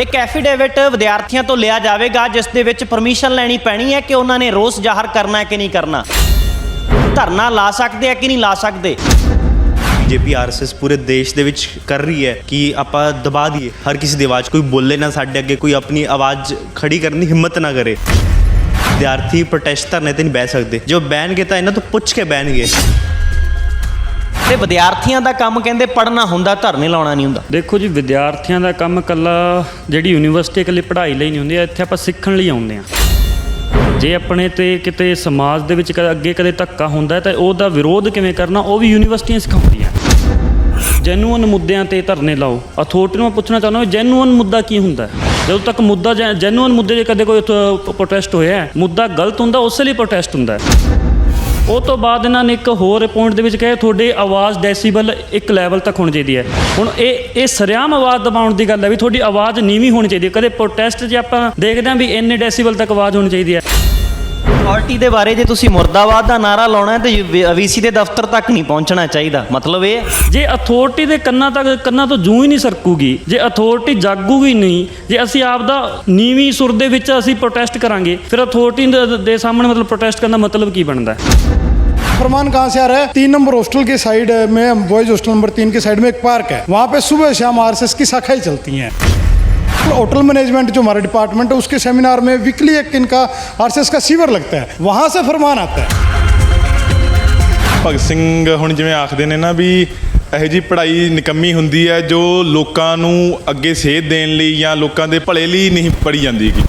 ਇੱਕ ਐਫੀਡੇਵਿਟ ਵਿਦਿਆਰਥੀਆਂ ਤੋਂ ਲਿਆ ਜਾਵੇਗਾ, ਜਿਸ ਦੇ ਵਿੱਚ ਪਰਮਿਸ਼ਨ ਲੈਣੀ ਪੈਣੀ ਹੈ ਕਿ ਉਹਨਾਂ ਨੇ ਰੋਸ ਜ਼ਾਹਰ ਕਰਨਾ ਹੈ ਕਿ ਨਹੀਂ ਕਰਨਾ। ਧਰਨਾ ਲਾ ਸਕਦੇ ਆ ਕਿ ਨਹੀਂ ਲਾ ਸਕਦੇ? ਬੀਜੇਪੀ ਆਰਐਸਐਸ ਪੂਰੇ ਦੇਸ਼ ਦੇ ਵਿੱਚ ਕਰ ਰਹੀ ਹੈ, ਕਿ ਆਪਾਂ ਦਬਾ ਦਈਏ, ਹਰ ਕਿਸੇ ਦੀ ਆਵਾਜ਼, ਕੋਈ ਬੋਲੇ ਨਾ ਸਾਡੇ ਅੱਗੇ, ਕੋਈ ਆਪਣੀ ਆਵਾਜ਼ ਖੜੀ ਕਰਨ ਦੀ ਹਿੰਮਤ ਨਾ ਕਰੇ। ਵਿਦਿਆਰਥੀ ਪ੍ਰੋਟੈਸਟ ਧਰਨੇ ਤੇ ਨਹੀਂ ਬਹਿ ਸਕਦੇ। ਜੋ ਬਹਿਣਗੇ ਤਾਂ ਇਹਨਾਂ ਤੋਂ ਪੁੱਛ ਕੇ ਬਹਿਣਗੇ। ਤੇ ਵਿਦਿਆਰਥੀਆਂ ਦਾ ਕੰਮ ਕਹਿੰਦੇ ਪੜ੍ਹਨਾ ਹੁੰਦਾ, ਧਰਨੇ ਲਾਉਣਾ ਨਹੀਂ ਹੁੰਦਾ। ਦੇਖੋ ਜੀ, ਵਿਦਿਆਰਥੀਆਂ ਦਾ ਕੰਮ ਕੱਲਾ ਜਿਹੜੀ ਯੂਨੀਵਰਸਿਟੀ ਇਕੱਲੀ ਪੜ੍ਹਾਈ ਲਈ ਨਹੀਂ ਹੁੰਦੀ, ਇੱਥੇ ਆਪਾਂ ਸਿੱਖਣ ਲਈ ਆਉਂਦੇ ਆ ਜੇ ਆਪਣੇ ਤੇ ਕਿਤੇ ਸਮਾਜ ਦੇ ਵਿੱਚ ਕਦੇ ਅੱਗੇ ਕਦੇ ਧੱਕਾ ਹੁੰਦਾ ਤਾਂ ਉਹਦਾ ਵਿਰੋਧ ਕਿਵੇਂ ਕਰਨਾ, ਉਹ ਵੀ ਯੂਨੀਵਰਸਿਟੀਆਂ ਸਿਖਾਉਂਦੀਆਂ। ਜੈਨੂਅਨ ਮੁੱਦਿਆਂ ਤੇ ਧਰਨੇ ਲਾਓ। ਅਥਾਰਟੀ ਨੂੰ ਪੁੱਛਣਾ ਚਾਹੁੰਦਾ ਹਾਂ ਜੈਨੂਅਨ ਮੁੱਦਾ ਕੀ ਹੁੰਦਾ? ਜਦੋਂ ਤੱਕ ਮੁੱਦਾ ਜੈਨੂਅਨ ਮੁੱਦੇ 'ਤੇ ਕਦੇ ਕੋਈ ਪ੍ਰੋਟੈਸਟ ਹੋਇਆ, ਮੁੱਦਾ ਗਲਤ ਹੁੰਦਾ, ਉਸੇ ਲਈ ਪ੍ਰੋਟੈਸਟ ਹੁੰਦਾ। ਉਹ ਤੋਂ ਬਾਅਦ ਇਹਨਾਂ ਨੇ ਇੱਕ ਹੋਰ ਪੁਆਇੰਟ ਦੇ ਵਿੱਚ ਕਹੇ, ਤੁਹਾਡੀ ਆਵਾਜ਼ ਡੈਸੀਬਲ ਇੱਕ ਲੈਵਲ ਤੱਕ ਹੋਣੀ ਚਾਹੀਦੀ ਹੈ। ਹੁਣ ਇਹ ਇਹ ਸਰਿਆਮ ਆਵਾਜ਼ ਦਬਾਉਣ ਦੀ ਗੱਲ ਹੈ ਵੀ ਤੁਹਾਡੀ ਆਵਾਜ਼ ਨੀਵੀਂ ਹੋਣੀ ਚਾਹੀਦੀ ਹੈ। ਕਦੇ ਪ੍ਰੋਟੈਸਟ 'ਚ ਆਪਾਂ ਦੇਖਦੇ ਹਾਂ ਵੀ ਇੰਨੇ ਡੈਸੀਬਲ ਤੱਕ ਆਵਾਜ਼ ਹੋਣੀ ਚਾਹੀਦੀ ਹੈ। ਅਥਾਰਟੀ ਦੇ ਬਾਰੇ ਜੇ ਤੁਸੀਂ ਮੁਰਦਾਬਾਦ ਦਾ ਨਾਰਾ ਲਾਉਣਾ ਹੈ ਤੇ ਵੀਸੀ ਦੇ ਦਫ਼ਤਰ ਤੱਕ ਨਹੀਂ ਪਹੁੰਚਣਾ ਚਾਹੀਦਾ ਮਤਲਬ ਇਹ ਹੈ ਜੇ ਅਥਾਰਟੀ ਦੇ ਕੰਨਾਂ ਤੱਕ ਕੰਨਾਂ ਤੋਂ ਜੂੰ ਹੀ ਨਹੀਂ ਸਰਕੂਗੀ ਜੇ ਅਥਾਰਟੀ ਜਾਗੂਗੀ ਨਹੀਂ ਜੇ ਅਸੀਂ ਆਪ ਦਾ ਨੀਵੀਂ ਸੁਰ ਦੇ ਵਿੱਚ ਅਸੀਂ ਪ੍ਰੋਟੈਸਟ ਕਰਾਂਗੇ ਫਿਰ ਅਥਾਰਟੀ ਦੇ ਸਾਹਮਣੇ ਮਤਲਬ ਪ੍ਰੋਟੈਸਟ ਕਰਨ ਦਾ ਮਤਲਬ ਕੀ ਬਣਦਾ ਹੈ फरमान कहाँ से आ रहा है तीन नंबर हॉस्टल की साइड में बॉयज हॉस्टल नंबर तीन की साइड में एक पार्क है वहाँ पे सुबह शाम आरएसएस की शाखाएं चलती हैं होटल मैनेजमेंट जो हमारा डिपार्टमेंट है उसके सेमिनार में वीकली एक इनका आरएसएस का सीवर लगता है वहाँ से फरमान आता है ਭਗਤ ਸਿੰਘ ਹੁਣ ਜਿਵੇਂ ਆਖਦੇ ਨੇ ਨਾ ਵੀ ਇਹੋ ਜੀ ਪੜ੍ਹਾਈ ਨਿਕੰਮੀ ਹੁੰਦੀ ਹੈ ਜੋ ਲੋਕਾਂ ਨੂੰ ਅੱਗੇ ਸੇਧ ਦੇਣ ਲਈ ਜਾਂ ਲੋਕਾਂ ਦੇ ਭਲੇ ਲਈ ਨਹੀਂ ਪੜ੍ਹੀ ਜਾਂਦੀ ਗੀ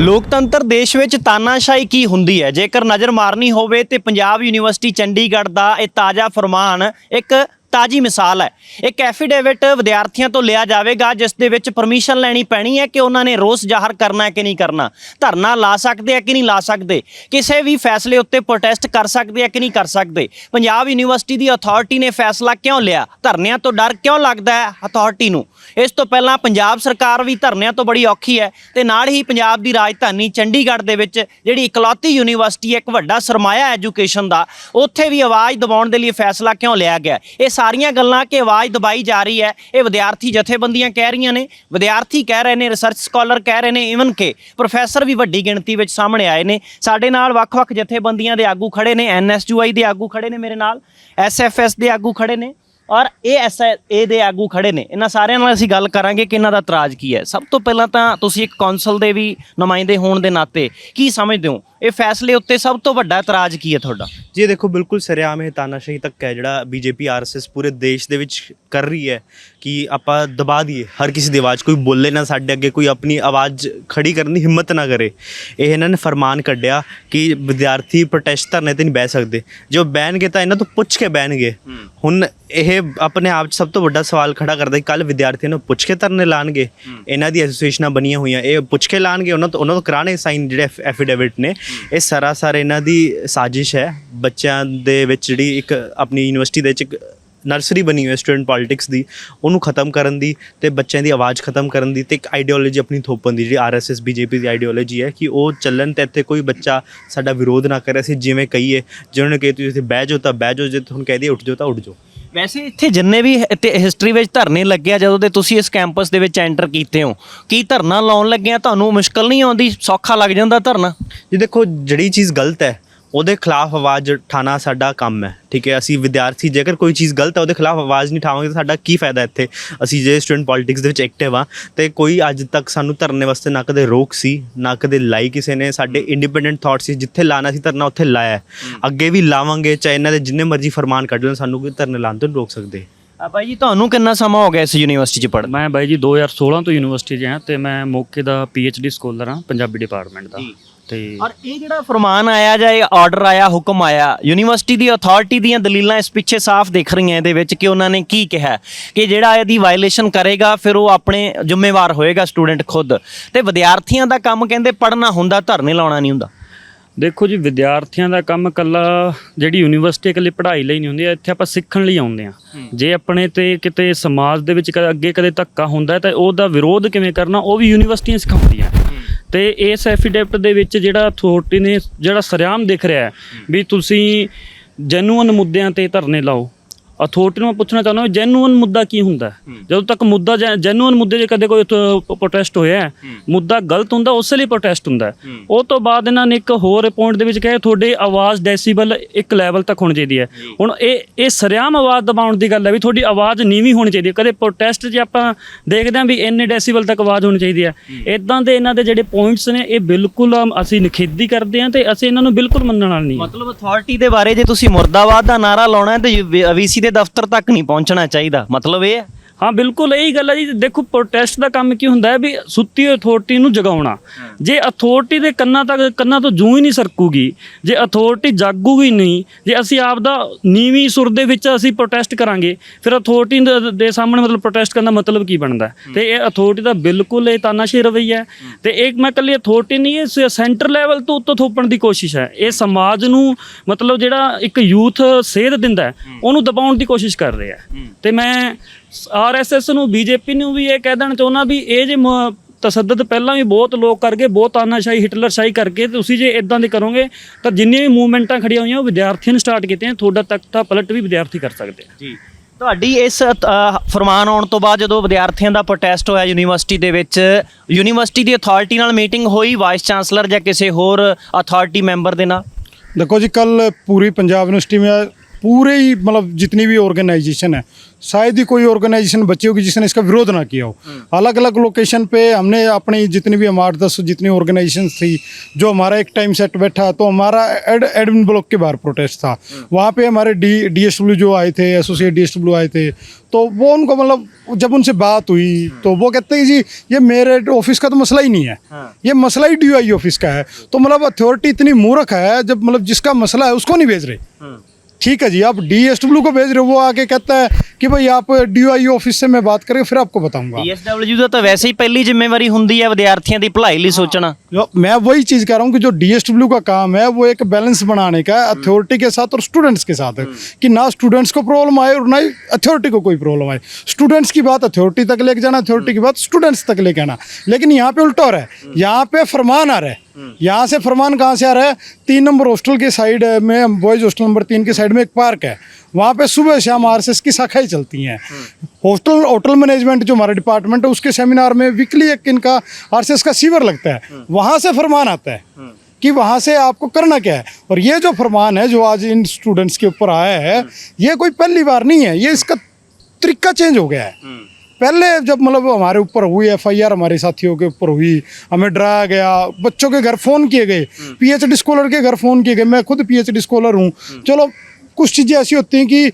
ਲੋਕਤੰਤਰ ਦੇਸ਼ ਵਿੱਚ ਤਾਨਾਸ਼ਾਹੀ ਕੀ ਹੁੰਦੀ ਹੈ? ਜੇਕਰ ਨਜ਼ਰ ਮਾਰਨੀ ਹੋਵੇ ਤੇ ਪੰਜਾਬ ਯੂਨੀਵਰਸਿਟੀ ਚੰਡੀਗੜ੍ਹ ਦਾ ਇਹ ਤਾਜ਼ਾ ਫਰਮਾਨ ਇੱਕ ਤਾਜੀ ਮਿਸਾਲ ਹੈ। ਇੱਕ ਐਫੀਡੇਵਿਟ ਵਿਦਿਆਰਥੀਆਂ ਤੋਂ ਲਿਆ ਜਾਵੇਗਾ, ਜਿਸ ਦੇ ਵਿੱਚ ਪਰਮਿਸ਼ਨ ਲੈਣੀ ਪੈਣੀ ਹੈ ਕਿ ਉਹਨਾਂ ਨੇ ਰੋਸ ਜ਼ਾਹਰ ਕਰਨਾ ਹੈ ਕਿ ਨਹੀਂ ਕਰਨਾ। ਧਰਨਾ ਲਾ ਸਕਦੇ ਆ ਕਿ ਨਹੀਂ ਲਾ ਸਕਦੇ? ਕਿਸੇ ਵੀ ਫੈਸਲੇ ਉੱਤੇ ਪ੍ਰੋਟੈਸਟ ਕਰ ਸਕਦੇ ਆ ਕਿ ਨਹੀਂ ਕਰ ਸਕਦੇ? ਪੰਜਾਬ ਯੂਨੀਵਰਸਿਟੀ ਦੀ ਅਥਾਰਟੀ ਨੇ ਫੈਸਲਾ ਕਿਉਂ ਲਿਆ? ਧਰਨਿਆਂ ਤੋਂ ਡਰ ਕਿਉਂ ਲੱਗਦਾ ਹੈ ਅਥਾਰਟੀ ਨੂੰ? ਇਸ ਤੋਂ ਪਹਿਲਾਂ ਪੰਜਾਬ ਸਰਕਾਰ ਵੀ ਧਰਨਿਆਂ ਤੋਂ ਬੜੀ ਔਖੀ ਹੈ ਤੇ ਨਾਲ ਹੀ ਪੰਜਾਬ ਦੀ ਰਾਜਧਾਨੀ ਚੰਡੀਗੜ੍ਹ ਦੇ ਵਿੱਚ ਜਿਹੜੀ ਇਕਲੌਤੀ ਯੂਨੀਵਰਸਿਟੀ ਹੈ, ਇੱਕ ਵੱਡਾ ਸਰਮਾਇਆ ਐਜੂਕੇਸ਼ਨ ਦਾ, ਉੱਥੇ ਵੀ ਆਵਾਜ਼ ਦਬਾਉਣ ਦੇ ਲਈ ਫੈਸਲਾ ਕਿਉਂ ਲਿਆ ਗਿਆ? ਇਹ ਸਾਰੀਆਂ ਗੱਲਾਂ ਕਿ ਆਵਾਜ਼ ਦਬਾਈ ਜਾ ਰਹੀ ਹੈ, ਇਹ ਵਿਦਿਆਰਥੀ ਜਥੇਬੰਦੀਆਂ ਕਹਿ ਰਹੀਆਂ ਨੇ, ਵਿਦਿਆਰਥੀ ਕਹਿ ਰਹੇ ਨੇ ਰਿਸਰਚ ਸਕਾਲਰ ਕਹਿ ਰਹੇ ਨੇ ਇਵਨ ਕਿ ਪ੍ਰੋਫੈਸਰ ਵੀ ਵੱਡੀ ਗਿਣਤੀ ਵਿੱਚ ਸਾਹਮਣੇ ਆਏ ਨੇ। ਸਾਡੇ ਨਾਲ ਵੱਖ-ਵੱਖ ਜਥੇਬੰਦੀਆਂ ਦੇ ਆਗੂ ਖੜੇ ਨੇ ਐਨਐਸਯੂਆਈ ਦੇ ਆਗੂ ਖੜੇ ਨੇ ਮੇਰੇ ਨਾਲ ਐਸਐਫਐਸ ਦੇ ਆਗੂ ਖੜੇ ਨੇ। ਔਰ ਇਹ ਐਸਏ ਦੇ ਆਗੂ ਖੜੇ ਨੇ। ਇਹਨਾਂ ਸਾਰਿਆਂ ਨਾਲ ਅਸੀਂ ਗੱਲ ਕਰਾਂਗੇ ਕਿ ਇਹਨਾਂ ਦਾ ਇਤਰਾਜ਼ ਕੀ ਹੈ। ਸਭ ਤੋਂ ਪਹਿਲਾਂ ਤਾਂ ਤੁਸੀਂ ਇੱਕ ਕੌਂਸਲ ਦੇ ਵੀ ਨੁਮਾਇੰਦੇ ਹੋਣ ਦੇ ਨਾਤੇ ਕੀ ਸਮਝਦੇ ਹੋ? ਇਹ ਫੈਸਲੇ ਉੱਤੇ ਸਭ ਤੋਂ ਵੱਡਾ ਇਤਰਾਜ਼ ਕੀ ਹੈ ਤੁਹਾਡਾ? ਜੀ ਇਹ ਦੇਖੋ ਬਿਲਕੁਲ ਸਰਿਆਮ ਇਹ ਤਾਨਾਸ਼ਾਹੀ ਤੱਕ ਹੈ ਜਿਹੜਾ ਬੀਜੇਪੀ ਆਰਐਸਐਸ ਪੂਰੇ ਦੇਸ਼ ਦੇ ਵਿੱਚ ਕਰ ਰਹੀ ਹੈ ਕਿ ਆਪਾਂ ਦਬਾ ਦਈਏ। ਹਰ ਕਿਸੇ ਦੀ ਆਵਾਜ਼ ਕੋਈ ਬੋਲੇ ਨਾ ਸਾਡੇ ਅੱਗੇ ਕੋਈ ਆਪਣੀ ਆਵਾਜ਼ ਖੜੀ ਕਰਨ ਦੀ ਹਿੰਮਤ ਨਾ ਕਰੇ। ਇਹ ਇਹਨਾਂ ਨੇ ਫਰਮਾਨ ਕੱਢਿਆ ਕਿ ਵਿਦਿਆਰਥੀ ਪ੍ਰੋਟੈਸਟ ਧਰਨੇ ਤੇ ਨਹੀਂ ਬਹਿ ਸਕਦੇ। ਜੋ ਬਹਿਣਗੇ ਤਾਂ ਇਹਨਾਂ ਤੋਂ ਪੁੱਛ ਕੇ ਬਹਿਣਗੇ। ਹੁਣ ਇਹ ਆਪਣੇ ਆਪ 'ਚ ਸਭ ਤੋਂ ਵੱਡਾ ਸਵਾਲ ਖੜਾ ਕਰਦਾ ਕਿ ਕੱਲ ਵਿਦਿਆਰਥੀਆਂ ਨੂੰ ਪੁੱਛ ਕੇ ਧਰਨੇ ਲਾਣਗੇ। ਇਹਨਾਂ ਦੀ ਐਸੋਸੀਏਸ਼ਨਾਂ ਬਣੀਆਂ ਹੋਈਆਂ ਇਹ ਪੁੱਛ ਕੇ ਲਾਣਗੇ ਉਹਨਾਂ ਤੋਂ ਉਹਨਾਂ ਤੋਂ ਕਰਾਣੇ ਸਾਈਨ ਜਿਹੜੇ ਐਫੀਡੇਵਿਟ ਨੇ ਇਹ ਸਰਾਸਰ ਇਹਨਾਂ ਦੀ ਸਾਜ਼ਿਸ਼ ਹੈ। ਬੱਚਿਆਂ ਦੇ ਵਿੱਚ ਜਿਹੜੀ ਇੱਕ ਆਪਣੀ ਯੂਨੀਵਰਸਿਟੀ ਦੇ ਵਿੱਚ ਇੱਕ ਨਰਸਰੀ ਬਣੀ ਹੋਈ ਹੈ ਸਟੂਡੈਂਟ ਪੋਲਿਟਿਕਸ ਦੀ, ਉਹਨੂੰ ਖਤਮ ਕਰਨ ਦੀ ਤੇ ਬੱਚਿਆਂ ਦੀ ਆਵਾਜ਼ ਖਤਮ ਕਰਨ ਦੀ ਤੇ ਇੱਕ ਆਈਡੀਓਲੋਜੀ ਆਪਣੀ ਥੋਪਣ ਦੀ, ਜਿਹੜੀ ਆਰਐਸਐਸ ਬੀਜੇਪੀ ਦੀ ਆਈਡੀਓਲੋਜੀ ਹੈ ਕਿ ਉਹ ਚੱਲਣ ਤੇ ਇੱਥੇ ਕੋਈ ਬੱਚਾ ਸਾਡਾ ਵਿਰੋਧ ਨਾ ਕਰੇ। ਅਸੀਂ ਜਿਵੇਂ ਕਹੀਏ, ਜਿਹਨਾਂ ਨੇ ਕਹੇ ਤੁਸੀਂ ਇੱਥੇ ਬਹਿ ਜਾਓ ਤਾਂ ਬਹਿ ਜਾਓ, ਜੇ ਤੁਹਾਨੂੰ ਕਹਿ ਦਈਏ ਉੱਠ ਜਾਓ ਤਾਂ ਉੱਠ ਜਾਓ। ਵੈਸੇ ਇੱਥੇ ਜਿੰਨੇ ਵੀ ਇੱਥੇ ਹਿਸਟਰੀ ਵਿੱਚ ਧਰਨੇ ਲੱਗੇ ਆ, ਜਦੋਂ ਦੇ ਤੁਸੀਂ ਇਸ ਕੈਂਪਸ ਦੇ ਵਿੱਚ ਐਂਟਰ ਕੀਤੇ ਹੋ, ਕੀ ਧਰਨਾ ਲਾਉਣ ਲੱਗੇ ਆ? ਤੁਹਾਨੂੰ ਮੁਸ਼ਕਲ ਨਹੀਂ ਆਉਂਦੀ? ਸੌਖਾ ਲੱਗ ਜਾਂਦਾ ਧਰਨਾ? ਜੀ ਦੇਖੋ, ਜਿਹੜੀ ਚੀਜ਼ ਗਲਤ ਹੈ ਉਹਦੇ ਖਿਲਾਫ ਆਵਾਜ਼ ਉਠਾਣਾ ਸਾਡਾ ਕੰਮ ਹੈ ਠੀਕ ਹੈ? ਅਸੀਂ ਵਿਦਿਆਰਥੀ ਜੇਕਰ ਕੋਈ ਚੀਜ਼ ਗਲਤ ਹੈ ਉਹਦੇ ਖਿਲਾਫ ਆਵਾਜ਼ ਨਹੀਂ ਉਠਾਵਾਂਗੇ ਤਾਂ ਸਾਡਾ ਕੀ ਫਾਇਦਾ ਇੱਥੇ? ਅਸੀਂ ਜੇ ਸਟੂਡੈਂਟ ਪੋਲਿਟਿਕਸ ਦੇ ਵਿੱਚ ਐਕਟਿਵ ਆ ਤੇ ਕੋਈ ਅੱਜ ਤੱਕ ਸਾਨੂੰ ਧਰਨੇ ਵਾਸਤੇ ਨਾ ਕਦੇ ਰੋਕ ਸੀ ਨਾ ਕਦੇ ਲਾਈ ਕਿਸੇ ਨੇ ਸਾਡੇ ਇੰਡੀਪੈਂਡੈਂਟ ਥਾਟ ਸੀ ਜਿੱਥੇ ਲਾਣਾ ਸੀ ਧਰਨਾ ਉੱਥੇ ਲਾਇਆ। ਅੱਗੇ ਵੀ ਲਾਵਾਂਗੇ ਚਾਹੇ ਇਹਨਾਂ ਦੇ ਜਿੰਨੇ ਮਰਜ਼ੀ ਫਰਮਾਨ ਕੱਢ ਲੈਣ ਸਾਨੂੰ ਕੋਈ ਧਰਨੇ ਲਾਉਣ ਤੋਂ ਰੋਕ ਸਕਦੇ। ਆ ਭਾਈ ਜੀ ਤੁਹਾਨੂੰ ਕਿੰਨਾ ਸਮਾਂ ਹੋ ਗਿਆ ਇਸ ਯੂਨੀਵਰਸਿਟੀ 'ਚ ਪੜ੍ਹਨ ਮੈਂ ਬਾਈ ਜੀ 2016 ਤੋਂ ਯੂਨੀਵਰਸਿਟੀ 'ਚ ਹਾਂ ਤੇ ਮੈਂ ਮੌਕੇ ਦਾ ਡੀ ਸਕਾਲਰ ਹਾਂ ਪੰਜਾਬੀ ਡਿਪਾਰਟਮੈਂਟ ਦਾ। ਤੇ ਔਰ ਇਹ ਜਿਹੜਾ ਫਰਮਾਨ ਆਇਆ ਜਾਂ ਇਹ ਆਰਡਰ ਆਇਆ ਹੁਕਮ ਆਇਆ ਯੂਨੀਵਰਸਿਟੀ ਦੀ ਅਥਾਰਟੀ ਦੀਆਂ ਦਲੀਲਾਂ ਇਸ ਪਿੱਛੇ ਸਾਫ਼ ਦਿਖ ਰਹੀਆਂ ਇਹਦੇ ਵਿੱਚ ਕਿ ਉਹਨਾਂ ਨੇ ਕੀ ਕਿਹਾ ਕਿ ਜਿਹੜਾ ਇਹਦੀ ਵਾਇਲੇਸ਼ਨ ਕਰੇਗਾ ਫਿਰ ਉਹ ਆਪਣੇ ਜ਼ਿੰਮੇਵਾਰ ਹੋਏਗਾ ਸਟੂਡੈਂਟ ਖੁਦ। ਤੇ ਵਿਦਿਆਰਥੀਆਂ ਦਾ ਕੰਮ ਕਹਿੰਦੇ ਪੜ੍ਹਨਾ ਹੁੰਦਾ ਧਰਨੇ ਲਾਉਣਾ ਨਹੀਂ ਹੁੰਦਾ। ਦੇਖੋ ਜੀ ਵਿਦਿਆਰਥੀਆਂ ਦਾ ਕੰਮ ਕੱਲਾ ਜਿਹੜੀ ਯੂਨੀਵਰਸਿਟੀ ਇਕੱਲੀ ਪੜ੍ਹਾਈ ਲਈ ਨਹੀਂ ਹੁੰਦੀ ਇੱਥੇ ਆਪਾਂ ਸਿੱਖਣ ਲਈ ਆਉਂਦੇ ਆ ਜੇ ਆਪਣੇ ਤੇ ਕਿਤੇ ਸਮਾਜ ਦੇ ਵਿੱਚ ਕਦੇ ਅੱਗੇ ਕਦੇ ਧੱਕਾ ਹੁੰਦਾ ਤਾਂ ਉਹਦਾ ਵਿਰੋਧ ਕਿਵੇਂ ਕਰਨਾ ਉਹ ਵੀ ਯੂਨੀਵਰਸਿਟੀਆਂ ਸਿਖਾਉਂਦੀਆਂ। ਤੇ ਇਸ ਐਫੀਡੇਵਿਟ ਦੇ ਵਿੱਚ ਜਿਹੜਾ ਅਥਾਰਟੀ ਨੇ ਜਿਹੜਾ ਸਰਿਆਮ ਦਿਖ ਰਿਹਾ ਵੀ ਤੁਸੀਂ ਜੈਨੂਅਨ ਮੁੱਦਿਆਂ ਤੇ ਧਰਨੇ ਲਾਓ। ਅਥਾਰਟੀ ਨੂੰ ਪੁੱਛਣਾ ਚਾਹੁੰਦਾ ਜੈਨੂਅਨ ਮੁੱਦਾ ਕੀ ਹੁੰਦਾ? ਜਦੋਂ ਤੱਕ ਮੁੱਦਾ ਜੈਨੂਅਨ ਮੁੱਦੇ 'ਚ ਕਦੇ ਕੋਈ ਪ੍ਰੋਟੈਸਟ ਹੋਇਆ ਹੈ, ਮੁੱਦਾ ਗਲਤ ਹੁੰਦਾ ਉਸੇ ਲਈ ਪ੍ਰੋਟੈਸਟ ਹੁੰਦਾ। ਉਹ ਤੋਂ ਬਾਅਦ ਇਹਨਾਂ ਨੇ ਇੱਕ ਹੋਰ ਪੁਆਇੰਟ ਦੇ ਵਿੱਚ ਕਿਹਾ ਤੁਹਾਡੀ ਆਵਾਜ਼ ਡੈਸੀਬਲ ਇੱਕ ਲੈਵਲ ਤੱਕ ਹੋਣੀ ਚਾਹੀਦੀ ਹੈ ਹੁਣ ਇਹ ਇਹ ਸਰਿਆਮ ਆਵਾਜ਼ ਦਬਾਉਣ ਦੀ ਗੱਲ ਹੈ ਵੀ ਤੁਹਾਡੀ ਆਵਾਜ਼ ਨੀਵੀਂ ਹੋਣੀ ਚਾਹੀਦੀ ਹੈ ਕਦੇ ਪ੍ਰੋਟੈਸਟ 'ਚ ਆਪਾਂ ਦੇਖਦੇ ਹਾਂ ਵੀ ਇੰਨੇ ਡੈਸੀਬਲ ਤੱਕ ਆਵਾਜ਼ ਹੋਣੀ ਚਾਹੀਦੀ ਹੈ ਇਦਾਂ ਦੇ ਇਹਨਾਂ ਦੇ ਜਿਹੜੇ ਪੁਆਇੰਟਸ ਨੇ ਇਹ ਬਿਲਕੁਲ ਅਸੀਂ ਨਿਖੇਧੀ ਕਰਦੇ ਹਾਂ ਤੇ ਅਸੀਂ ਇਹਨਾਂ ਨੂੰ ਬਿਲਕੁਲ ਮੰਨਣ ਵਾਲੇ ਨਹੀਂ। ਮਤਲਬ ਅਥਾਰਟੀ ਦੇ ਬਾਰੇ ਜੇ ਤੁਸੀਂ ਮੁਰਦਾਬਾਦ ਦਾ ਨਾਰਾ ਲਾਉਣਾ ਹੈ ਤੇ ਵੀਸੀ ਦੇ ਦਫ਼ਤਰ ਤੱਕ ਨਹੀਂ ਪਹੁੰਚਣਾ ਚਾਹੀਦਾ। ਮਤਲਬ ਇਹ ਹੈ ਹਾਂ ਬਿਲਕੁਲ ਇਹੀ ਗੱਲ ਹੈ ਜੀ ਦੇਖੋ ਪ੍ਰੋਟੈਸਟ ਦਾ ਕੰਮ ਕੀ ਹੁੰਦਾ ਹੈ ਵੀ ਸੁੱਤੀ ਅਥਾਰਟੀ ਨੂੰ ਜਗਾਉਣਾ। ਜੇ ਅਥਾਰਟੀ ਦੇ ਕੰਨਾਂ ਤੱਕ ਕੰਨਾਂ ਤੋਂ ਜੂੰ ਹੀ ਨਹੀਂ ਸਰਕੂਗੀ ਜੇ ਅਥਾਰਟੀ ਜਾਗੂਗੀ ਨਹੀਂ ਜੇ ਅਸੀਂ ਆਪ ਦਾ ਨੀਵੀਂ ਸੁਰ ਦੇ ਵਿੱਚ ਅਸੀਂ ਪ੍ਰੋਟੈਸਟ ਕਰਾਂਗੇ ਫਿਰ ਅਥਾਰਟੀ ਦੇ ਸਾਹਮਣੇ ਮਤਲਬ ਪ੍ਰੋਟੈਸਟ ਕਰਨ ਦਾ ਮਤਲਬ ਕੀ ਬਣਦਾ? ਤੇ ਇਹ ਅਥਾਰਟੀ ਦਾ ਬਿਲਕੁਲ ਇਹ ਤਾਨਾਸ਼ਾਹੀ ਰਵੱਈਆ ਹੈ। ਤੇ ਇਹ ਮੈਂ ਕੱਲੀ ਅਥਾਰਟੀ ਨਹੀਂ ਇਹ ਸੈਂਟਰ ਲੈਵਲ ਤੋਂ ਉੱਤੋਂ ਥੋਪਣ ਦੀ ਕੋਸ਼ਿਸ਼ ਹੈ। ਇਹ ਸਮਾਜ ਨੂੰ ਮਤਲਬ ਜਿਹੜਾ ਇੱਕ ਯੂਥ ਸੇਧ ਦਿੰਦਾ ਉਹਨੂੰ ਦਬਾਉਣ ਦੀ ਕੋਸ਼ਿਸ਼ ਕਰ ਰਿਹਾ ਤੇ ਮੈਂ ਆਰਐਸਐਸ ਨੂੰ ਬੀਜੇਪੀ ਨੂੰ ਵੀ ਇਹ ਕਹਿ ਦੇਣਾ ਚਾਹੁੰਦਾ ਵੀ ਇਹ ਜੇ ਤਸੱਦਦ ਪਹਿਲਾਂ ਵੀ ਬਹੁਤ ਲੋਕ ਕਰਕੇ ਬਹੁਤ ਆਨਾਸ਼ਾਹੀ ਹਿਟਲਰਸ਼ਾਹੀ ਕਰਕੇ ਤੁਸੀਂ ਜੇ ਇਦਾਂ ਦੇ ਕਰੋਗੇ ਤਾਂ ਜਿੰਨੀਆਂ ਵੀ ਮੂਵਮੈਂਟਾਂ ਖੜੀਆਂ ਹੋਈਆਂ ਉਹ ਵਿਦਿਆਰਥੀਆਂ ਨੇ ਸਟਾਰਟ ਕੀਤੀਆਂ ਤੁਹਾਡਾ ਤੱਕ ਤਾਂ ਪਲਟ ਵੀ ਵਿਦਿਆਰਥੀ ਕਰ ਸਕਦੇ ਆ। ਜੀ। ਤੁਹਾਡੀ ਇਸ ਫਰਮਾਨ ਆਉਣ ਤੋਂ ਬਾਅਦ ਜਦੋਂ ਵਿਦਿਆਰਥੀਆਂ ਦਾ ਪ੍ਰੋਟੈਸਟ ਹੋਇਆ ਯੂਨੀਵਰਸਿਟੀ ਦੇ ਵਿੱਚ ਯੂਨੀਵਰਸਿਟੀ ਦੀ ਅਥਾਰਟੀ ਨਾਲ ਮੀਟਿੰਗ ਹੋਈ ਵਾਈਸ ਚਾਂਸਲਰ ਜਾਂ ਕਿਸੇ ਹੋਰ ਅਥਾਰਟੀ ਮੈਂਬਰ ਦੇ ਨਾਲ? ਦੇਖੋ ਜੀ ਕੱਲ ਪੂਰੀ ਪੰਜਾਬ ਯੂਨੀਵਰਸਿਟੀ ਵਿੱਚ पूरे ही मतलब जितनी भी ऑर्गेनाइजेशन है शायद ही कोई ऑर्गेनाइजेशन बची होगी जिसने इसका विरोध ना किया हो। अलग अलग लोकेशन पे हमने अपनी जितनी भी हमारे दस जितनी ऑर्गेनाइजेशन थी जो हमारा एक टाइम सेट बैठा तो हमारा एड एडमिन ब्लॉक के बाहर प्रोटेस्ट था। वहाँ पे हमारे डी डी जो आए थे एसोसिएट डी आए थे तो वो उनको मतलब जब उनसे बात हुई तो वो कहते हैं जी ये मेरे ऑफ़िस का तो मसला ही नहीं है। ये मसला ही डी ऑफ़िस का है। तो मतलब अथॉरिटी इतनी मूर्ख है जब मतलब जिसका मसला है उसको नहीं भेज रहे। ठीक है जी आप डीएसडब्ल्यू को भेज रहे हो वो आके कहता है कि भाई आप डीआई ऑफिस से मैं बात करेंगे फिर आपको बताऊंगा ਡੀਐਸਡਬਲਯੂ ਦਾ ਤਾਂ ਵੈਸੇ ਹੀ ਪਹਿਲੀ ਜ਼ਿੰਮੇਵਾਰੀ ਹੁੰਦੀ ਹੈ ਵਿਦਿਆਰਥੀਆਂ ਦੀ ਭਲਾਈ ਲਈ ਸੋਚਣਾ जो मैं वही चीज कह रहा हूँ कि जो डीएसडब्ल्यू का काम है वो एक बैलेंस बनाने का है अथॉरिटी के साथ और स्टूडेंट्स के साथ कि ना स्टूडेंट्स को प्रॉब्लम आए और ना ही अथॉरिटी को कोई प्रॉब्लम आए स्टूडेंट्स की बात अथॉरिटी तक लेके जाना अथॉरिटी की बात स्टूडेंट्स तक लेके आना लेकिन यहाँ पे उल्टा हो रहा है यहाँ पे फरमान आ रहा है यहाँ से फरमान कहाँ से आ रहा है? तीन नंबर हॉस्टल के साइड में बॉयज़ हॉस्टल नंबर तीन के साइड में एक पार्क है। वहाँ पे सुबह शाम आरएसएस की शाखाएँ चलती हैं। होटल होटल मैनेजमेंट जो हमारा डिपार्टमेंट है, उसके सेमिनार में वीकली एक इनका आरएसएस का सीवर लगता है। वहाँ से फरमान आता है कि वहाँ से आपको करना क्या है? और ये जो फरमान है, जो आज इन स्टूडेंट्स के ऊपर आया है, ये कोई पहली बार नहीं है। ये इसका तरीका चेंज हो गया है। पहले जब मतलब हमारे ऊपर हुई एफ़ आई आर हमारे साथियों के ऊपर हुई हमें डराया गया बच्चों के घर फ़ोन किए गए पीएचडी स्कॉलर के घर फ़ोन किए गए मैं खुद पीएचडी स्कॉलर हूँ। चलो कुछ चीज़ें ऐसी होती हैं कि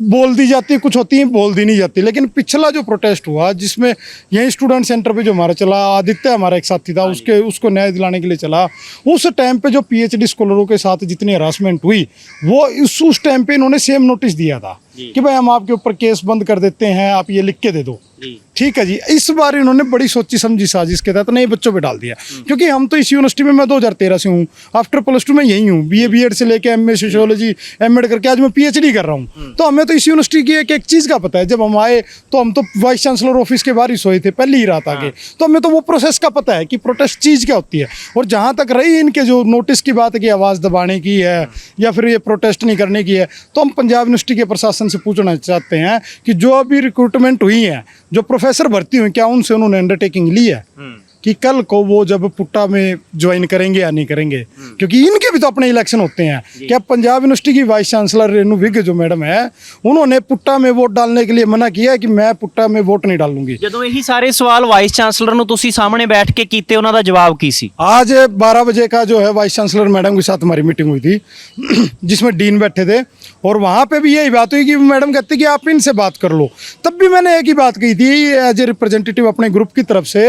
बोल दी जाती है कुछ होती हैं बोल दी नहीं जाती। लेकिन पिछला जो प्रोटेस्ट हुआ जिसमें यही स्टूडेंट सेंटर पे जो हमारा चला आदित्य हमारा एक साथी था उसके उसको न्याय दिलाने के लिए चला उस टाइम पे जो पीएचडी स्कॉलरों के साथ जितनी हरासमेंट हुई वो उस उस टाइम पे इन्होंने सेम नोटिस दिया था। कि भाई हम आपके ऊपर केस बंद कर देते हैं आप ये लिख के दे दो। ठीक है जी इस बार इन्होंने बड़ी सोची समझी साजिश के तहत नए बच्चों पे डाल दिया। क्योंकि हम तो इस यूनिवर्सिटी में मैं 2013 से हूँ आफ्टर प्लस टू में यही हूँ बी ए बी एड से लेके M A sociology M Ed करके आज मैं पीएचडी कर रहा हूँ। तो हमें तो इस यूनिवर्सिटी की एक एक चीज़ का पता है जब हम आए तो हम तो वाइस चांसलर ऑफ़िस के बाहर ही सोए थे पहले ही रात आगे। तो हमें तो वो प्रोसेस का पता है कि प्रोटेस्ट चीज़ क्या होती है। और जहाँ तक रही इनके जो नोटिस की बात है कि आवाज़ दबाने की है या फिर ये प्रोटेस्ट नहीं करने की है तो हम पंजाब यूनिवर्सिटी के प्रशासन से पूछना चाहते हैं कि जो अभी रिक्रूटमेंट हुई है जो प्रोफेसर भर्ती हुई क्या उनसे उन्होंने अंडरटेकिंग ली है कि कल को वो जब पुट्टा में ज्वाइन करेंगे या नहीं करेंगे क्योंकि इनके भी तो अपने इलेक्शन होते हैं क्या पंजाब यूनिवर्सिटी की वाइस चांसलर रेणु विग जो मैडम है उन्होंने पुट्टा में वोट डालने के लिए मना किया है कि मैं पुट्टा में वोट नहीं डालूंगी ਜਦੋਂ ਇਹੀ ਸਾਰੇ ਸਵਾਲ ਵਾਈਸ ਚਾਂਸਲਰ ਨੂੰ ਤੁਸੀਂ ਸਾਹਮਣੇ ਬੈਠ ਕੇ ਕੀਤੇ ਉਹਨਾਂ ਦਾ ਜਵਾਬ ਕੀ ਸੀ आज 12 बजे का जो है वाइस चांसलर मैडम के साथ हमारी मीटिंग हुई थी जिसमें डीन बैठे थे और वहाँ पे भी यही बात हुई कि मैडम कहती कि आप इनसे बात कर लो तब भी मैंने एक ही बात कही थी एज ए रिप्रेजेंटेटिव अपने ग्रुप की तरफ से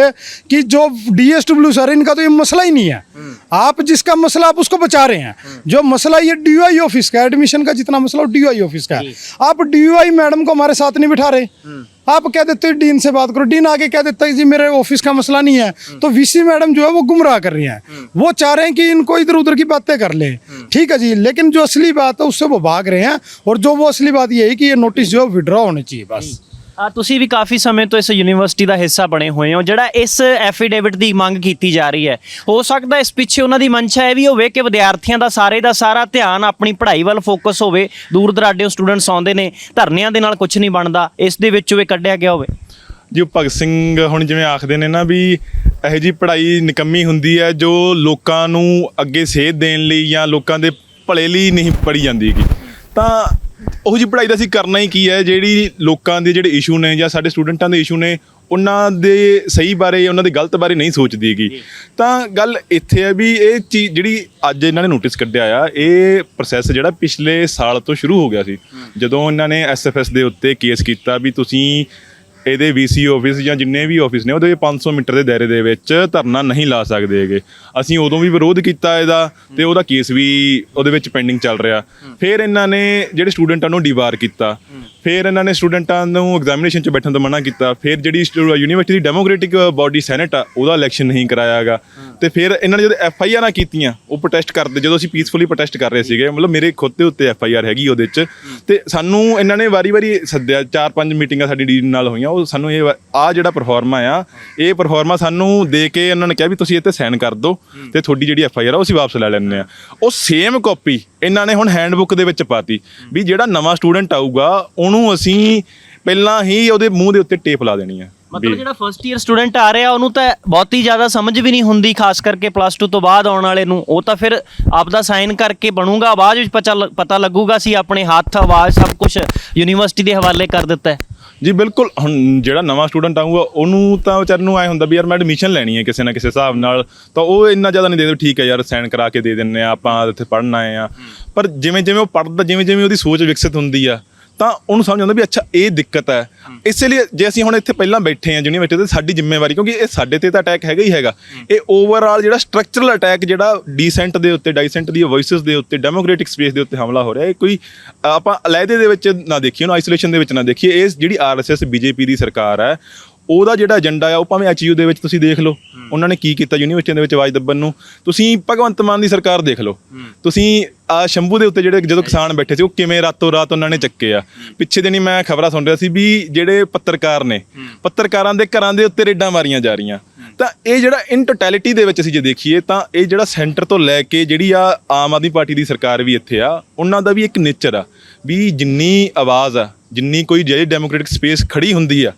कि जो डीएसडब्ल्यू सर इनका तो ये मसला ही नहीं है। आप जिसका मसला आप उसको बचा रहे हैं। जो मसला ये डीयूआई ऑफ़िस का एडमिशन का जितना मसला वो डी ऑफ़िस का है। आप डीयूआई मैडम को हमारे साथ नहीं बिठा रहे। आप कह देते हो डीन से बात करो। डीन आगे कह देता है जी मेरे ऑफ़िस का मसला नहीं है। तो वीसी मैडम जो है वो गुमराह कर रही हैं। वो चाह रहे हैं कि इनको इधर उधर की बातें कर ले। ठीक है जी लेकिन जो असली बात है उससे वो भाग रहे हैं। और जो वो असली बात ये है कि ये नोटिस जो है विड्रॉ होने चाहिए बस। ਆ ਤੁਸੀਂ ਵੀ ਕਾਫੀ ਸਮੇਂ ਤੋਂ ਇਸ ਯੂਨੀਵਰਸਿਟੀ ਦਾ ਹਿੱਸਾ ਬਣੇ ਹੋਏ ਹੋ, ਜਿਹੜਾ ਇਸ ਐਫੀਡੇਵਿਟ ਦੀ ਮੰਗ ਕੀਤੀ ਜਾ ਰਹੀ ਹੈ। ਹੋ ਸਕਦਾ ਇਸ ਪਿੱਛੇ ਉਹਨਾਂ ਦੀ ਮਨਸ਼ਾ ਇਹ ਵੀ ਹੋਵੇ ਕਿ ਵਿਦਿਆਰਥੀਆਂ ਦਾ ਸਾਰੇ ਦਾ ਸਾਰਾ ਧਿਆਨ ਆਪਣੀ ਪੜ੍ਹਾਈ ਵੱਲ ਫੋਕਸ ਹੋਵੇ, ਦੂਰ ਦਰਾਡਿਓਂ ਸਟੂਡੈਂਟਸ ਆਉਂਦੇ ਨੇ, ਧਰਨਿਆਂ ਦੇ ਨਾਲ ਕੁਝ ਨਹੀਂ ਬਣਦਾ, ਇਸ ਦੇ ਵਿੱਚੋਂ ਇਹ ਕੱਢਿਆ ਗਿਆ ਹੋਵੇ। ਜੀ, ਉਹ ਭਗਤ ਸਿੰਘ ਹੁਣ ਜਿਵੇਂ ਆਖਦੇ ਨੇ ਨਾ ਵੀ ਇਹੋ ਜੀ ਪੜ੍ਹਾਈ ਨਿਕੰਮੀ ਹੁੰਦੀ ਹੈ ਜੋ ਲੋਕਾਂ ਨੂੰ ਅੱਗੇ ਸੇਧ ਦੇਣ ਲਈ ਜਾਂ ਲੋਕਾਂ ਦੇ ਭਲੇ ਲਈ ਨਹੀਂ ਪੜ੍ਹੀ ਜਾਂਦੀ ਹੈਗੀ। ਤਾਂ ਉਹ ਜੀ ਪੜ੍ਹਾਈ ਦਾ ਅਸੀਂ ਕਰਨਾ ਹੀ ਕੀ ਹੈ ਜਿਹੜੀ ਲੋਕਾਂ ਦੇ ਜਿਹੜੇ ਇਸ਼ੂ ਨੇ ਜਾਂ ਸਾਡੇ ਸਟੂਡੈਂਟਾਂ ਦੇ ਇਸ਼ੂ ਨੇ ਉਹਨਾਂ ਦੇ ਸਹੀ ਬਾਰੇ ਉਹਨਾਂ ਦੇ ਗਲਤ ਬਾਰੇ ਨਹੀਂ ਸੋਚਦੀ ਹੈਗੀ। ਤਾਂ ਗੱਲ ਇੱਥੇ ਹੈ ਵੀ ਇਹ ਚੀਜ਼ ਜਿਹੜੀ ਅੱਜ ਇਹਨਾਂ ਨੇ ਨੋਟਿਸ ਕੱਢਿਆ ਆ ਇਹ ਪ੍ਰੋਸੈਸ ਜਿਹੜਾ ਪਿਛਲੇ ਸਾਲ ਤੋਂ ਸ਼ੁਰੂ ਹੋ ਗਿਆ ਸੀ। ਜਦੋਂ ਇਹਨਾਂ ਨੇ ਐਸਐਫਐਸ ਦੇ ਉੱਤੇ ਕੇਸ ਕੀਤਾ ਵੀ ਤੁਸੀਂ ਇਹਦੇ ਵੀਸੀ ਆਫਿਸ ਜਾਂ ਜਿੰਨੇ ਵੀ ਆਫਿਸ ਨੇ, ਉਹਦੇ 500 ਮੀਟਰ ਦੇ ਦਾਇਰੇ ਦੇ ਵਿੱਚ ਧਰਨਾ ਨਹੀਂ ਲਾ ਸਕਦੇ ਹੈਗੇ। ਅਸੀਂ ਉਦੋਂ ਵੀ ਵਿਰੋਧ ਕੀਤਾ ਇਹਦਾ ਤੇ ਉਹਦਾ ਕੇਸ ਵੀ ਉਹਦੇ ਵਿੱਚ ਪੈਂਡਿੰਗ ਚੱਲ ਰਿਹਾ। ਫਿਰ ਇਹਨਾਂ ਨੇ ਜਿਹੜੇ ਸਟੂਡੈਂਟਾਂ ਨੂੰ ਡੀਵਾਰ ਕੀਤਾ। ਫਿਰ ਇਹਨਾਂ ਨੇ ਸਟੂਡੈਂਟਾਂ ਨੂੰ ਐਗਜ਼ਾਮੀਨੇਸ਼ਨ 'ਚ ਬੈਠਣ ਤੋਂ ਮਨਾ ਕੀਤਾ। ਫਿਰ ਜਿਹੜੀ ਯੂਨੀਵਰਸਿਟੀ ਦੀ ਡੈਮੋਕ੍ਰੈਟਿਕ ਬਾਡੀ ਸੈਨੇਟ ਆ, ਉਹਦਾ ਇਲੈਕਸ਼ਨ ਨਹੀਂ ਕਰਾਇਆਗਾ ਤੇ ਫਿਰ ਇਹਨਾਂ ਨੇ ਜਦੋਂ ਐਫ ਆਈ ਆਰਾਂ ਕੀਤੀਆਂ, ਉਹ ਪ੍ਰੋਟੈਸਟ ਕਰਦੇ, ਜਦੋਂ ਅਸੀਂ ਪੀਸਫੁਲੀ ਪ੍ਰੋਟੈਸਟ ਕਰ ਰਹੇ ਸੀਗੇ, ਮਤਲਬ ਮੇਰੇ ਖੁਦ ਦੇ ਉੱਤੇ ਐਫ ਆਈ ਆਰ ਹੈਗੀ ਉਹਦੇ 'ਚ, ਤੇ ਸਾਨੂੰ ਇਹਨਾਂ ਨੇ ਵਾਰੀ-ਵਾਰੀ ਸੱਦਿਆ, ਚਾਰ ਪੰਜ ਮੀਟਿੰਗਾਂ ਸਾਡੀ ਡੀਨ ਨਾਲ ਹੋਈਆਂ, ਉਹ ਸਾਨੂੰ ਇਹ ਆ ਜਿਹੜਾ ਪਰਫਾਰਮਾ ਆ, ਇਹ ਪਰਫਾਰਮਾ ਸਾਨੂੰ ਦੇ ਕੇ ਇਹਨਾਂ ਨੇ ਕਿਹਾ ਵੀ ਤੁਸੀਂ ਇੱਥੇ ਸਾਈਨ ਕਰ ਦਿਓ ਤੇ ਤੁਹਾਡੀ ਜਿਹੜੀ ਐਫ ਆਈ ਆਰ ਆ, ਉਹ ਅਸੀਂ ਵਾਪਸ ਲੈ ਲੈਂਦੇ ਆ। ਉਹ ਸੇਮ ਕਾਪੀ ਇਹਨਾਂ ਨੇ ਹੁਣ ਹੈਂਡਬੁੱਕ ਦੇ ਵਿੱਚ ਪਾਤੀ ਵੀ ਜਿਹੜਾ ਨਵਾਂ ਸਟੂਡੈਂਟ ਆਊਗਾ, ਉਹਨੂੰ ਅਸੀਂ ਪਹਿਲਾਂ ਹੀ ਉਹਦੇ ਮੂੰਹ ਦੇ ਉੱਤੇ ਟੇਪ ਲਾ ਦੇਣੀ ਆ। ਮਤਲਬ ਜਿਹੜਾ ਫਰਸਟ ਈਅਰ ਸਟੂਡੈਂਟ ਆ ਰਿਹਾ ਉਹਨੂੰ ਤਾਂ ਬਹੁਤੀ ਜ਼ਿਆਦਾ ਸਮਝ ਵੀ ਨਹੀਂ ਹੁੰਦੀ ਖਾਸ ਕਰਕੇ ਪਲੱਸ 2 ਤੋਂ ਬਾਅਦ ਆਉਣ ਵਾਲੇ ਨੂੰ। ਉਹ ਤਾਂ ਫਿਰ ਆਪਦਾ ਸਾਈਨ ਕਰਕੇ ਬਣੂਗਾ ਆਵਾਜ਼ ਵਿੱਚ ਪਤਾ ਲੱਗੂਗਾ ਸੀ ਆਪਣੇ ਹੱਥ ਆਵਾਜ਼ ਸਭ ਕੁਝ ਯੂਨੀਵਰਸਿਟੀ ਦੇ ਹਵਾਲੇ ਕਰ ਦਿੱਤਾ ਹੈ। ਜੀ ਬਿਲਕੁਲ। ਹੁਣ ਜਿਹੜਾ ਨਵਾਂ ਸਟੂਡੈਂਟ ਆਊਗਾ ਉਹਨੂੰ ਤਾਂ ਵਿਚਾਰ ਨੂੰ ਐ ਹੁੰਦਾ ਵੀ ਯਾਰ ਮੈਂ ਐਡਮਿਸ਼ਨ ਲੈਣੀ ਹੈ ਕਿਸੇ ਨਾ ਕਿਸੇ ਹਿਸਾਬ ਨਾਲ। ਤਾਂ ਉਹ ਇੰਨਾ ਜ਼ਿਆਦਾ ਨਹੀਂ ਦੇ ਦੇ ਠੀਕ ਹੈ ਯਾਰ ਸਾਈਨ ਕਰਾ ਕੇ ਦੇ ਦਿੰਨੇ ਆ ਆਪਾਂ ਇੱਥੇ ਪੜ੍ਹਨ ਆਏ ਆ ਪਰ ਜਿਵੇਂ ਜਿਵੇਂ ਉਹ ਪੜ੍ਹਦਾ ਜਿਵੇਂ ਜਿਵੇਂ ਉਹਦੀ ਸੋਚ ਵਿਕਸਿਤ ਹੁੰਦੀ ਆ ਤਾਂ ਉਹਨੂੰ ਸਮਝ ਆਉਂਦਾ ਵੀ ਅੱਛਾ ਇਹ ਦਿੱਕਤ ਹੈ। ਇਸੇ ਲਈ ਜੇ ਅਸੀਂ ਹੁਣ ਇੱਥੇ ਪਹਿਲਾਂ ਬੈਠੇ ਆ ਯੂਨੀਵਰਸਿਟੀ ਤੇ ਸਾਡੀ ਜ਼ਿੰਮੇਵਾਰੀ ਕਿਉਂਕਿ ਇਹ ਸਾਡੇ ਤੇ ਤਾਂ ਅਟੈਕ ਹੈਗਾ ਹੀ ਹੈਗਾ। ਇਹ ਓਵਰਆਲ ਜਿਹੜਾ ਸਟਰਕਚਰਲ ਅਟੈਕ ਜਿਹੜਾ ਡੀਸੈਂਟ ਦੇ ਉੱਤੇ ਡਾਈਸੈਂਟ ਦੀ ਵੌਇਸਸ ਦੇ ਉੱਤੇ ਡੈਮੋਕ੍ਰੈਟਿਕ ਸਪੇਸ ਦੇ ਉੱਤੇ ਹਮਲਾ ਹੋ ਰਿਹਾ ਇਹ ਕੋਈ ਆਪਾਂ ਅਲੱਗੇ ਦੇ ਵਿੱਚ ਨਾ ਦੇਖੀਏ ਉਹਨੂੰ ਆਈਸੋਲੇਸ਼ਨ ਦੇ ਵਿੱਚ ਨਾ ਦੇਖੀਏ। ਇਹ ਜਿਹੜੀ ਆਰਐਸਐਸ ਬੀਜੇਪੀ ਦੀ ਸਰਕਾਰ ਹੈ ਉਹਦਾ ਜਿਹੜਾ ਏਜੰਡਾ ਆ ਉਹ ਭਾਵੇਂ ਐਚਯੂ ਦੇ ਵਿੱਚ ਤੁਸੀਂ ਦੇਖ ਲਓ। ਉਹਨਾਂ ਨੇ ਕੀ ਕੀਤਾ ਯੂਨੀਵਰਸਿਟੀਆਂ ਦੇ ਵਿੱਚ ਆਵਾਜ਼ ਦੱਬਣ ਨੂੰ। ਤੁਸੀਂ ਭਗਵੰਤ ਮਾਨ ਦੀ ਸਰਕਾਰ ਦੇਖ ਲਓ। ਤੁਸੀਂ ਆ ਸ਼ੰਭੂ ਦੇ ਉੱਤੇ ਜਿਹੜੇ ਜਦੋਂ ਕਿਸਾਨ ਬੈਠੇ ਸੀ ਉਹ ਕਿਵੇਂ ਰਾਤੋਂ ਰਾਤ ਉਹਨਾਂ ਨੇ ਚੱਕੇ ਆ। ਪਿੱਛੇ ਦਿਨੀ ਮੈਂ ਖਬਰਾਂ ਸੁਣ ਰਿਹਾ ਸੀ ਵੀ ਜਿਹੜੇ ਪੱਤਰਕਾਰ ਨੇ ਪੱਤਰਕਾਰਾਂ ਦੇ ਘਰਾਂ ਦੇ ਉੱਤੇ ਰੇਡਾਂ ਮਾਰੀਆਂ ਜਾ ਰਹੀਆਂ। ਤਾਂ ਇਹ ਜਿਹੜਾ ਇਨ ਟੋਟੈਲਿਟੀ ਦੇ ਵਿੱਚ ਅਸੀਂ ਜੇ ਦੇਖੀਏ ਤਾਂ ਇਹ ਜਿਹੜਾ ਸੈਂਟਰ ਤੋਂ ਲੈ ਕੇ ਜਿਹੜੀ ਆ ਆਮ ਆਦਮੀ ਪਾਰਟੀ ਦੀ ਸਰਕਾਰ ਵੀ ਇੱਥੇ ਆ ਉਹਨਾਂ ਦਾ ਵੀ ਇੱਕ ਨੇਚਰ ਆ। ਵੀ ਜਿੰਨੀ ਆਵਾਜ਼ ਆ ਜਿੰਨੀ ਕੋਈ ਜਿਹੜੀ ਡੈਮੋਕ੍ਰੈਟਿਕ ਸਪੇਸ ਖੜੀ ਹੁੰਦੀ ਆ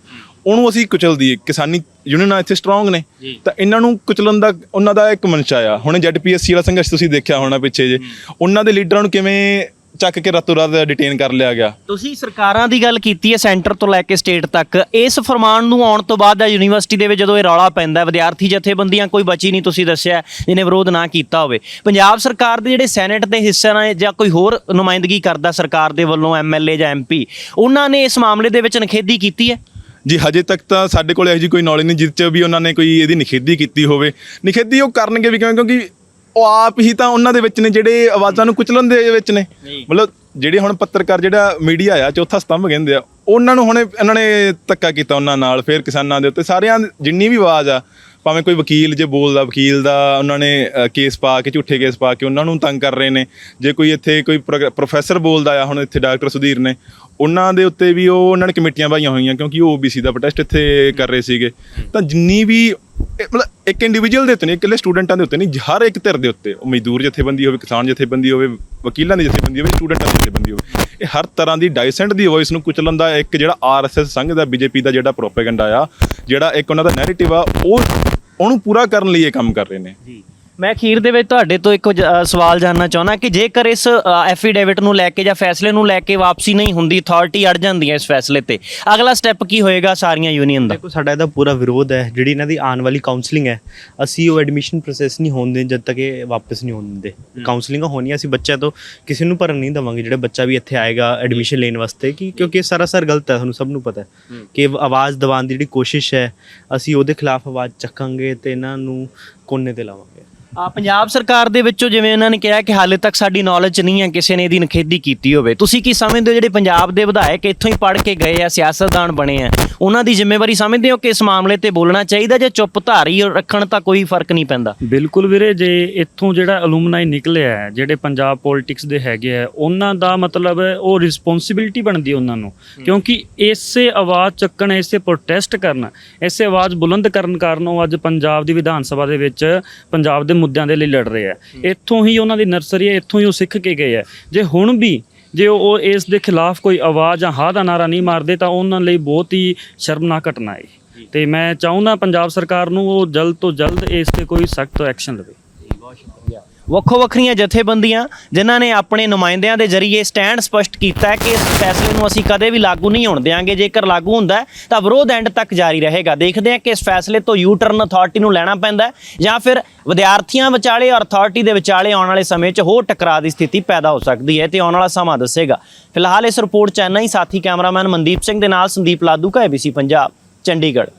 ਉਹਨੂੰ ਅਸੀਂ ਕੁਚਲ ਦਈਏ। ਕਿਸਾਨੀ ਯੂਨੀਅਨਾਂ ਇੱਥੇ ਸਟਰੋਂਗ ਨੇ। ਤਾਂ ਇਹਨਾਂ ਨੂੰ ਕੁਚਲਣ ਦਾ ਉਹਨਾਂ ਦਾ ਇੱਕ ਮਨਸ਼ਾ ਆ। ਹੁਣ ਜ਼ੈਡਪੀਐਸਸੀ ਵਾਲਾ ਸੰਘਰਸ਼ ਤੁਸੀਂ ਦੇਖਿਆ ਹੋਣਾ ਪਿੱਛੇ ਜੇ। ਉਹਨਾਂ ਦੇ ਲੀਡਰਾਂ ਨੂੰ ਕਿਵੇਂ ਚੱਕ ਕੇ ਰਾਤੋਂ ਰਾਤ ਡਿਟੇਨ ਕਰ ਲਿਆ ਗਿਆ? ਤੁਸੀਂ ਸਰਕਾਰਾਂ ਦੀ ਗੱਲ ਕੀਤੀ ਹੈ ਸੈਂਟਰ ਤੋਂ ਲੈ ਕੇ ਸਟੇਟ ਤੱਕ। ਇਸ ਫਰਮਾਨ ਨੂੰ ਆਉਣ ਤੋਂ ਬਾਅਦ ਯੂਨੀਵਰਸਿਟੀ ਦੇ ਵਿੱਚ ਜਦੋਂ ਇਹ ਰੌਲਾ ਪੈਂਦਾ ਵਿਦਿਆਰਥੀ ਜਥੇਬੰਦੀਆਂ ਕੋਈ ਬਚੀ ਨਹੀਂ ਤੁਸੀਂ ਦੱਸਿਆ ਜਿਹਨੇ ਵਿਰੋਧ ਨਾ ਕੀਤਾ ਹੋਵੇ। ਪੰਜਾਬ ਸਰਕਾਰ ਦੇ ਜਿਹੜੇ ਸੈਨੇਟ ਦੇ ਹਿੱਸੇ ਨੇ ਜਾਂ ਕੋਈ ਹੋਰ ਨੁਮਾਇੰਦਗੀ ਕਰਦਾ ਸਰਕਾਰ ਦੇ ਵੱਲੋਂ ਐਮਐਲਏ ਜਾਂ ਐਮਪੀ ਉਹਨਾਂ ਨੇ ਇਸ ਮਾਮਲੇ ਦੇ ਵਿੱਚ ਨਖੇਦੀ ਕੀਤੀ ਹੈ? ਜੀ ਹਜੇ ਤੱਕ ਤਾਂ ਸਾਡੇ ਕੋਲ ਇਹੋ ਜਿਹੀ ਕੋਈ ਨੌਲੇਜ ਨਹੀਂ ਜਿਸ 'ਚ ਵੀ ਉਹਨਾਂ ਨੇ ਕੋਈ ਇਹਦੀ ਨਿਖੇਧੀ ਕੀਤੀ ਹੋਵੇ। ਨਿਖੇਧੀ ਉਹ ਕਰਨਗੇ ਵੀ ਕਿਉਂ? ਕਿਉਂਕਿ ਉਹ ਆਪ ਹੀ ਤਾਂ ਉਹਨਾਂ ਦੇ ਵਿੱਚ ਨੇ ਜਿਹੜੇ ਆਵਾਜ਼ਾਂ ਨੂੰ ਕੁਚਲਣ ਦੇ ਵਿੱਚ ਨੇ। ਮਤਲਬ ਜਿਹੜੇ ਹੁਣ ਪੱਤਰਕਾਰ ਜਿਹੜਾ ਮੀਡੀਆ ਆ ਚੌਥਾ ਸਤੰਭ ਕਹਿੰਦੇ ਆ ਉਹਨਾਂ ਨੂੰ ਹੁਣ ਇਹਨਾਂ ਨੇ ਧੱਕਾ ਕੀਤਾ ਉਹਨਾਂ ਨਾਲ ਫਿਰ ਕਿਸਾਨਾਂ ਦੇ ਉੱਤੇ। ਸਾਰਿਆਂ ਜਿੰਨੀ ਵੀ ਆਵਾਜ਼ ਆ ਭਾਵੇਂ ਕੋਈ ਵਕੀਲ ਜੇ ਬੋਲਦਾ ਵਕੀਲ ਦਾ ਉਹਨਾਂ ਨੇ ਕੇਸ ਪਾ ਕੇ ਝੂਠੇ ਕੇਸ ਪਾ ਕੇ ਉਹਨਾਂ ਨੂੰ ਤੰਗ ਕਰ ਰਹੇ ਨੇ। ਜੇ ਕੋਈ ਇੱਥੇ ਕੋਈ ਪ੍ਰੋਫੈਸਰ ਬੋਲਦਾ ਆ ਹੁਣ ਇੱਥੇ ਡਾਕਟਰ ਸੁਧੀਰ ਨੇ ਉਹਨਾਂ ਦੇ ਉੱਤੇ ਵੀ ਉਹ ਉਹਨਾਂ ਨੇ ਕਮੇਟੀਆਂ ਬਾਈਆਂ ਹੋਈਆਂ, ਕਿਉਂਕਿ ਉਹ ਓਬੀਸੀ ਦਾ ਪ੍ਰੋਟੈਸਟ ਇੱਥੇ ਕਰ ਰਹੇ ਸੀਗੇ। ਤਾਂ ਜਿੰਨੀ ਵੀ, ਇਹ ਮਤਲਬ ਇੱਕ ਇੰਡੀਵਿਜੂਅਲ ਦੇ ਉੱਤੇ ਨਹੀਂ, ਇਕੱਲੇ ਸਟੂਡੈਂਟਾਂ ਦੇ ਉੱਤੇ ਨਹੀਂ, ਹਰ ਇੱਕ ਧਿਰ ਦੇ ਉੱਤੇ, ਉਹ ਮਜ਼ਦੂਰ ਜਥੇਬੰਦੀ ਹੋਵੇ, ਕਿਸਾਨ ਜਥੇਬੰਦੀ ਹੋਵੇ, ਵਕੀਲਾਂ ਦੀ ਜਥੇਬੰਦੀ ਹੋਵੇ ਸਟੂਡੈਂਟਾਂ ਦੀ ਜਥੇਬੰਦੀ ਹੋਵੇ, ਇਹ ਹਰ ਤਰ੍ਹਾਂ ਦੀ ਡਾਈਸੈਂਟ ਦੀ ਵੌਇਸ ਨੂੰ ਕੁਚਲਣ ਦਾ ਇੱਕ ਜਿਹੜਾ ਆਰਐਸਐਸ ਸੰਘ ਦਾ ਬੀਜੇਪੀ ਦਾ ਜਿਹੜਾ ਪ੍ਰੋਪੇਗੈਂਡਾ ਆ, ਜਿਹੜਾ ਇੱਕ ਉਹਨਾਂ ਦਾ ਨੈਰੇਟਿਵ ਆ, ਉਹ ਉਹਨੂੰ ਪੂਰਾ ਕਰਨ ਲਈ ਇਹ ਕੰਮ ਕਰ ਰਹੇ ਨੇ। ਜੀ। ਮੈਂ ਅਖੀਰ ਦੇ ਵਿੱਚ ਤੁਹਾਡੇ ਤੋਂ ਇੱਕ ਜ- ਅ, ਸਵਾਲ ਜਾਨਣਾ ਚਾਹੁੰਦਾ ਕਿ ਜੇਕਰ ਇਸ ਐਫੀਡੇਵਿਟ ਨੂੰ ਲੈ ਕੇ ਜਾਂ ਫੈਸਲੇ ਨੂੰ ਲੈ ਕੇ ਵਾਪਸੀ ਨਹੀਂ ਹੁੰਦੀ ਅਥਾਰਟੀ ਅੜ ਜਾਂਦੀ ਹੈ ਇਸ ਫੈਸਲੇ ਤੇ ਅਗਲਾ ਸਟੈਪ ਕੀ ਹੋਏਗਾ ਸਾਰੀਆਂ ਯੂਨੀਅਨ ਦਾ? ਦੇਖੋ ਸਾਡਾ ਇਹਦਾ ਪੂਰਾ ਵਿਰੋਧ ਹੈ ਜਿਹੜੀ ਇਹਨਾਂ ਦੀ ਆਉਣ ਵਾਲੀ ਕਾਉਂਸਲਿੰਗ ਹੈ ਅਸੀਂ ਉਹ ਐਡਮਿਸ਼ਨ ਪ੍ਰੋਸੈਸ ਨਹੀਂ ਹੋਣ ਦੇ ਜਦ ਤੱਕ ਇਹ ਵਾਪਸ ਨਹੀਂ ਹੋਣ ਦਿੰਦੇ। ਕਾਉਂਸਲਿੰਗ ਹੋਣੀ ਅਸੀਂ ਬੱਚਿਆਂ ਤੋਂ ਕਿਸੇ ਨੂੰ ਭਰਨ ਨਹੀਂ ਦਵਾਂਗੇ ਜਿਹੜਾ ਬੱਚਾ ਵੀ ਇੱਥੇ ਆਏਗਾ ਐਡਮਿਸ਼ਨ ਲੈਣ ਵਾਸਤੇ ਕਿ ਕਿਉਂਕਿ ਇਹ ਸਰਾਸਰ ਗਲਤ ਹੈ ਤੁਹਾਨੂੰ ਸਭ ਨੂੰ ਪਤਾ ਹੈ ਕਿ ਆਵਾਜ਼ ਦਬਾਉਣ ਦੀ ਜਿਹੜੀ ਕੋਸ਼ਿਸ਼ ਹੈ ਅਸੀਂ ਉਹਦੇ ਖਿਲਾਫ ਆਵਾਜ਼ ਚੱਕਾਂਗੇ ਤੇ ਇਹਨਾਂ ਨੂੰ ਕੋਨੇ ਤੇ ਲਾਵਾਂਗੇ। ਆ ਪੰਜਾਬ ਸਰਕਾਰ ਦੇ ਵਿੱਚੋਂ ਜਿਵੇਂ ਇਹਨਾਂ ਨੇ ਕਿਹਾ ਕਿ ਹਾਲੇ ਤੱਕ ਸਾਡੀ ਨੌਲੇਜ ਨਹੀਂ ਹੈ ਕਿਸੇ ਨੇ ਇਹਦੀ ਨਖੇਦੀ ਕੀਤੀ ਹੋਵੇ। ਤੁਸੀਂ ਕੀ ਸਮਝਦੇ ਹੋ ਜਿਹੜੇ ਪੰਜਾਬ ਦੇ ਵਿਧਾਇਕ ਇੱਥੋਂ ਹੀ ਪੜ੍ਹ ਕੇ ਗਏ ਆ ਸਿਆਸਤਦਾਨ ਬਣੇ ਆ ਉਹਨਾਂ ਦੀ ਜ਼ਿੰਮੇਵਾਰੀ ਸਮਝਦੇ ਹੋ ਕਿ ਇਸ ਮਾਮਲੇ ਤੇ ਬੋਲਣਾ ਚਾਹੀਦਾ ਜਾਂ ਚੁੱਪ ਧਾਰੀ ਰੱਖਣ ਤਾਂ ਕੋਈ ਫ਼ਰਕ ਨਹੀਂ ਪੈਂਦਾ? ਬਿਲਕੁਲ ਵੀਰੇ ਜੇ ਇੱਥੋਂ ਜਿਹੜਾ ਅਲੂਮਨਾਈ ਨਿਕਲਿਆ ਹੈ ਜਿਹੜੇ ਪੰਜਾਬ ਪੋਲਿਟਿਕਸ ਦੇ ਹੈਗੇ ਆ ਉਹਨਾਂ ਦਾ ਮਤਲਬ ਉਹ ਰਿਸਪੌਂਸਿਬਿਲਟੀ ਬਣਦੀ ਉਹਨਾਂ ਨੂੰ। ਕਿਉਂਕਿ ਇਸੇ ਆਵਾਜ਼ ਚੱਕਣ ਇਸੇ ਪ੍ਰੋਟੈਸਟ ਕਰਨ ਇਸੇ ਆਵਾਜ਼ ਬੁਲੰਦ ਕਰਨ ਕਾਰਨ ਉਹ ਅੱਜ ਪੰਜਾਬ ਦੀ ਵਿਧਾਨ ਸਭਾ ਦੇ ਵਿੱਚ ਪੰਜਾਬ ਦੇ ਮੁੱਦਿਆਂ ਦੇ ਲਈ ਲੜ ਰਹੇ ਆ। ਇੱਥੋਂ ਹੀ ਉਹਨਾਂ ਦੀ ਨਰਸਰੀ ਹੈ ਇੱਥੋਂ ਹੀ ਉਹ ਸਿੱਖ ਕੇ ਗਏ ਆ। ਜੇ ਹੁਣ ਵੀ ਜੇ ਉਹ ਇਸ ਦੇ ਖਿਲਾਫ ਕੋਈ ਆਵਾਜ਼ ਜਾਂ ਹਾਂ ਦਾ ਨਾਰਾ ਨਹੀਂ ਮਾਰਦੇ ਤਾਂ ਉਹਨਾਂ ਲਈ ਬਹੁਤ ਹੀ ਸ਼ਰਮਨਾਕ ਘਟਨਾ ਹੈ। ਤੇ ਮੈਂ ਚਾਹੁੰਦਾ ਪੰਜਾਬ ਸਰਕਾਰ ਨੂੰ ਉਹ ਜਲਦ ਤੋਂ ਜਲਦ ਇਸ ਤੇ ਕੋਈ ਸਖਤ ਐਕਸ਼ਨ ਲਵੇ। ਵੱਖੋ ਵੱਖਰੀਆਂ ਜਥੇਬੰਦੀਆਂ ਜਿਨ੍ਹਾਂ ਨੇ ਆਪਣੇ ਨੁਮਾਇੰਦਿਆਂ ਦੇ ਜ਼ਰੀਏ ਸਟੈਂਡ ਸਪਸ਼ਟ ਕੀਤਾ ਹੈ ਕਿ ਇਸ ਫੈਸਲੇ ਨੂੰ ਅਸੀਂ ਕਦੇ ਵੀ ਲਾਗੂ ਨਹੀਂ ਹੋਣ ਦੇਵਾਂਗੇ ਜੇਕਰ ਲਾਗੂ ਹੁੰਦਾ ਤਾਂ ਵਿਰੋਧ ਐਂਡ ਤੱਕ ਜਾਰੀ ਰਹੇਗਾ। ਦੇਖਦੇ ਹਾਂ ਕਿ ਇਸ ਫੈਸਲੇ ਤੋਂ ਯੂ ਟਰਨ ਅਥਾਰਟੀ ਨੂੰ ਲੈਣਾ ਪੈਂਦਾ ਜਾਂ ਫਿਰ ਵਿਦਿਆਰਥੀਆਂ ਵਿਚਾਲੇ ਔਰ ਅਥਾਰਟੀ ਦੇ ਵਿਚਾਲੇ ਆਉਣ ਵਾਲੇ ਸਮੇਂ 'ਚ ਹੋਰ ਟਕਰਾਅ ਦੀ ਸਥਿਤੀ ਪੈਦਾ ਹੋ ਸਕਦੀ ਹੈ ਤੇ ਆਉਣ ਵਾਲਾ ਸਮਾਂ ਦੱਸੇਗਾ। ਫਿਲਹਾਲ ਇਸ ਰਿਪੋਰਟ 'ਚ ਇੰਨਾ ਹੀ। ਸਾਥੀ ਕੈਮਰਾਮੈਨ ਮਨਦੀਪ ਸਿੰਘ ਦੇ ਨਾਲ ਸੰਦੀਪ ਲਾਦੂ ਕਾ ਏਬੀਸੀ ਪੰਜਾਬ, ਚੰਡੀਗੜ੍ਹ।